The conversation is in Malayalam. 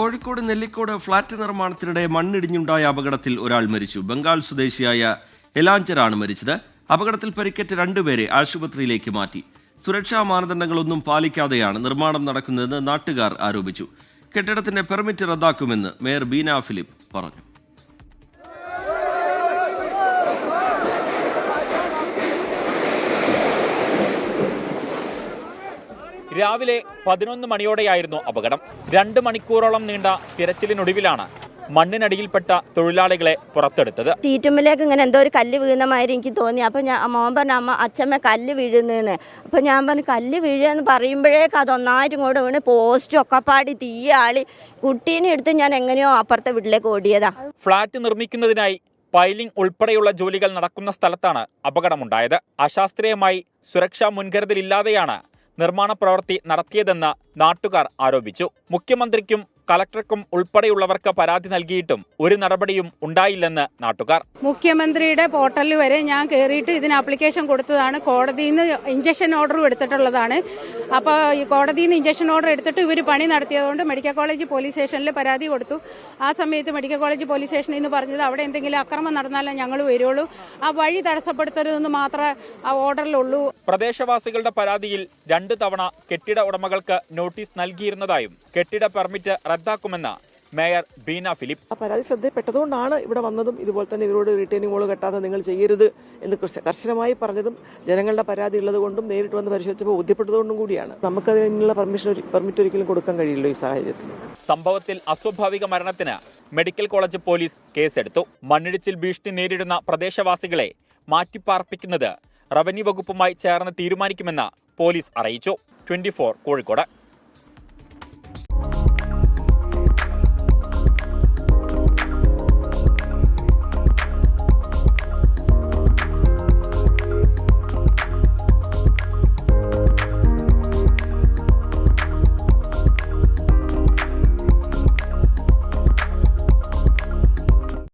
കോഴിക്കോട് നെല്ലിക്കോട് ഫ്ളാറ്റ് നിർമ്മാണത്തിനിടെ മണ്ണിടിഞ്ഞുണ്ടായ അപകടത്തിൽ ഒരാൾ മരിച്ചു. ബംഗാൾ സ്വദേശിയായ എലാഞ്ചറാണ് മരിച്ചത്. അപകടത്തിൽ പരിക്കേറ്റ രണ്ടുപേരെ ആശുപത്രിയിലേക്ക് മാറ്റി. സുരക്ഷാ മാനദണ്ഡങ്ങളൊന്നും പാലിക്കാതെയാണ് നിർമ്മാണം നടക്കുന്നതെന്ന് നാട്ടുകാർ ആരോപിച്ചു. കെട്ടിടത്തിന്റെ പെർമിറ്റ് റദ്ദാക്കുമെന്ന് മേയർ ബീന ഫിലിപ്പ് പറഞ്ഞു. രാവിലെ പതിനൊന്ന് മണിയോടെയായിരുന്നു അപകടം. രണ്ട് മണിക്കൂറോളം നീണ്ട തിരച്ചിലിനൊടുവിലാണ് മണ്ണിനടിയിൽപ്പെട്ട തൊഴിലാളികളെ പുറത്തെടുത്തത്. ചീറ്റുമ്പിലേക്ക് ഇങ്ങനെ എന്തോ ഒരു കല്ല് വീഴുന്ന മാതിരി എനിക്ക് തോന്നി. അപ്പോൾ ഞാൻ മോൻ പറഞ്ഞു അമ്മ അച്ഛമ്മ കല്ല് വീഴുന്നതെന്ന് അപ്പോൾ ഞാൻ പറഞ്ഞു കല്ല് വീഴുകയെന്ന് പറയുമ്പോഴേക്ക് അത് ഒന്നായിട്ട് ഇങ്ങോട്ട് വീണ് പോസ്റ്റും ഒക്കെ പാടി തീയാളി കുട്ടീനെ എടുത്ത് ഞാൻ എങ്ങനെയോ അപ്പുറത്തെ വീട്ടിലേക്ക് ഓടിയതാ. ഫ്ളാറ്റ് നിർമ്മിക്കുന്നതിനായി പൈലിംഗ് ഉൾപ്പെടെയുള്ള ജോലികൾ നടക്കുന്ന സ്ഥലത്താണ് അപകടമുണ്ടായത്. അശാസ്ത്രീയമായി സുരക്ഷാ മുൻകരുതലില്ലാതെയാണ് നിർമ്മാണ പ്രവൃത്തി നടത്തിയതെന്ന് നാട്ടുകാർ ആരോപിച്ചു. മുഖ്യമന്ത്രിക്കും കളക്ടർക്കും ഉൾപ്പെടെയുള്ളവർക്ക് പരാതി നൽകിയിട്ടും ഒരു നടപടിയും ഉണ്ടായില്ലെന്ന് നാട്ടുകാർ. മുഖ്യമന്ത്രിയുടെ പോർട്ടലിൽ വരെ ഞാൻ കയറിയിട്ട് ഇതിന് ആപ്ലിക്കേഷൻ കൊടുത്തതാണ്. കോടതിയിൽ നിന്ന് ഇഞ്ചക്ഷൻ ഓർഡറും എടുത്തിട്ടുള്ളതാണ്. അപ്പോൾ ഈ കോടതിയിൽ നിന്ന് ഇഞ്ചക്ഷൻ ഓർഡർ എടുത്തിട്ട് ഇവർ പണി നടത്തിയതുകൊണ്ട് മെഡിക്കൽ കോളേജ് പോലീസ് സ്റ്റേഷനിൽ പരാതി കൊടുത്തു. ആ സമയത്ത് മെഡിക്കൽ കോളേജ് പോലീസ് സ്റ്റേഷനിൽ നിന്ന് പറഞ്ഞത് അവിടെ എന്തെങ്കിലും അക്രമം നടന്നാലേ ഞങ്ങൾ വരുള്ളൂ. ആ വഴി തടസ്സപ്പെടുത്തരുതെന്ന് മാത്രമേ ആ ഓർഡറിലുള്ളൂ. പ്രദേശവാസികളുടെ പരാതിയിൽ രണ്ടു തവണ കെട്ടിട ഉടമകൾക്ക് നോട്ടീസ് നൽകിയിരുന്നതായും കെട്ടിട പെർമിറ്റ് റദ്ദാക്കുമെന്ന് മേയർ ബീന ഫിലിപ്പ്. ആ പരാതി ശ്രദ്ധയിൽപ്പെട്ടതുകൊണ്ടാണ് ഇവിടെ വന്നതും ഇതുപോലെ തന്നെ ഇവരോട് റിട്ടേണിംഗ് വോൾ കെട്ടാതെ നിങ്ങൾ ചെയ്യരുത് എന്ന് കർശ- കർശനമായി പറഞ്ഞതും ജനങ്ങളുടെ പരാതി ഉള്ളതുകൊണ്ടും നേരിട്ട് വന്ന് പരിശോധിച്ചപ്പോൾ ബോധ്യപ്പെട്ടതുകൊണ്ടും കൂടിയാണ്. നമുക്കതിനുള്ള പെർമിഷൻ പെർമിറ്റ് ഒരിക്കലും കൊടുക്കാൻ കഴിയില്ല ഈ സാഹചര്യത്തിൽ. സംഭവത്തിൽ അസ്വാഭാവിക മരണത്തിന് മെഡിക്കൽ കോളേജ് പോലീസ് കേസെടുത്തു. മണ്ണിടിച്ചിൽ ഭീഷണി നേരിടുന്ന പ്രദേശവാസികളെ മാറ്റിപ്പാർപ്പിക്കുന്നത് റവന്യൂ വകുപ്പുമായി ചേർന്ന് തീരുമാനിക്കുമെന്ന് പോലീസ് അറിയിച്ചു. ട്വന്റി കോഴിക്കോട്.